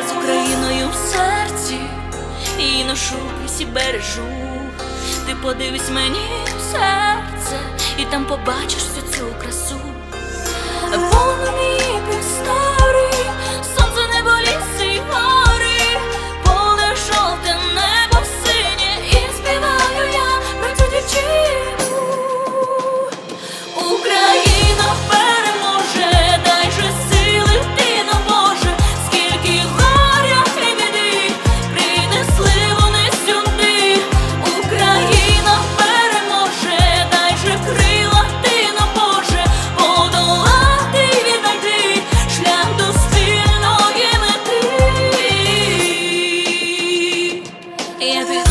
я з Україною в серці, і ношу і бережу. Ти подивись мені в серце, і там побачиш. every